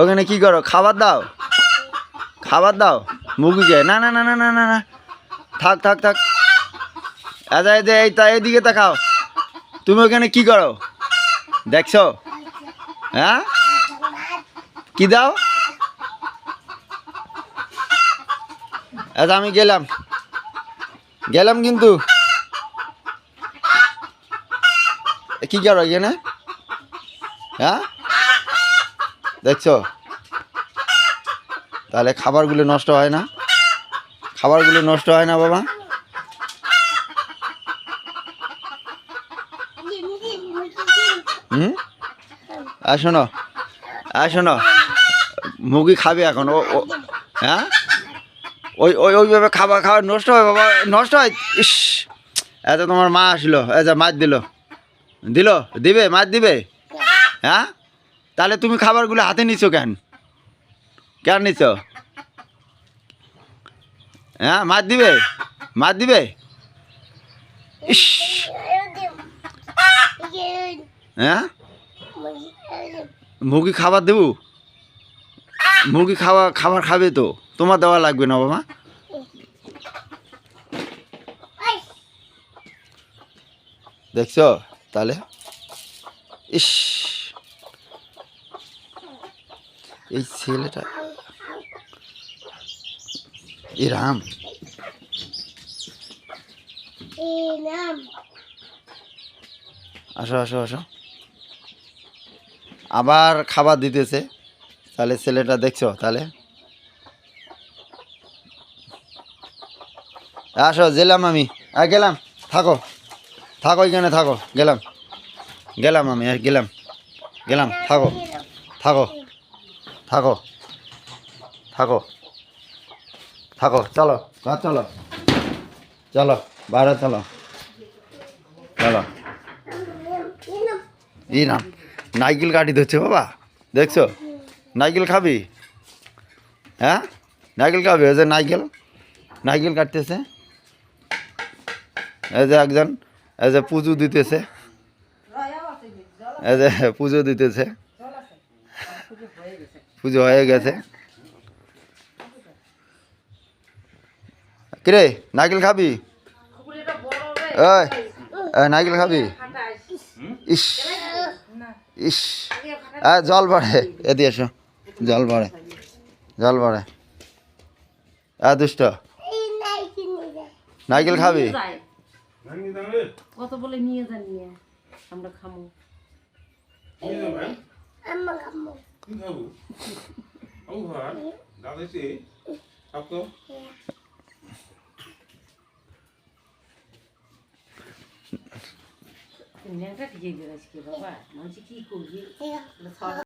ওখানে কি করো? খাবার দাও। খাবার দাও। মুরগিকে না না না না না না না। থাক থাক থাক। আচ্ছা এই যে এই তা এইদিকে তাকাও। তুমি ওখানে কি করো? দেখছ? হ্যাঁ? কি দাও? আচ্ছা আমি গেলাম। গেলাম কিন্তু। কি করো এখানে? হ্যাঁ? দেখছ? তাহলে খাবারগুলো নষ্ট হয় না? খাবারগুলো নষ্ট হয় না, বাবা? হুম? আর শোনো আর শোনো, মুরগি খাবে এখন, ও হ্যাঁ? ওই ওই, ওইভাবে খাবার খাবার নষ্ট হয়, বাবা, নষ্ট হয়? ইস এত তোমার মা আসলো আচ্ছা মাছ দিল। দিল? দিবে? মাছ দিবে? হ্যাঁ? তাহলে তুমি খাবারগুলো হাতে নিছো কেন? কেন নিছো? হ্যাঁ মার দিবে? মার দিবে? ইস। হ্যাঁ? মুরগি খাবার দেবো? মুরগি খাওয়া, খাবার খাবে তো। তোমার দেওয়া লাগবে না বাবা। দেখছ? তাহলে? ইস। এই ছেলেটা। এ রাম। আসো আসো আসো। আবার খাবার দিতেছে। তাহলে ছেলেটা দেখছ তাহলে। আসো গেলাম আমি। আর গেলাম। থাকো। থাকো এখানে থাকো। গেলাম। গেলাম আমি আর গেলাম। গেলাম থাকো। থাকো। থাকো। থাকো। থাকো চলো। ঘর চলো। চলো বাইরে চলো। চলো। ই না নাইকেল কাটি ধরছে বাবা দেখছ? নাইকেল খাবি? হ্যাঁ? নাইকেল খাবি? ওই যে নাইকেল নাইকেল কাটতেছে। এই যে একজন এই যে পুজো দিতেছে। এই যে পুজো দিতেছে। পুজো হয়ে গেছে। কিরে নাইকেল খাবি? নাইকেল খাবি? ইস ইস আ জল বাড়ে এদি এসো জল বাড়ে জল বাড়ে আ দুষ্ট। নাইকেল খাবি? যায়। কত বলে নিয়ে যান নিয়ে আমরা খামো। কি খাব খাব ভাত দাদা এসে খাব তো ন্যাংটা ঠিক আছে বাবা মানুষ কি করবি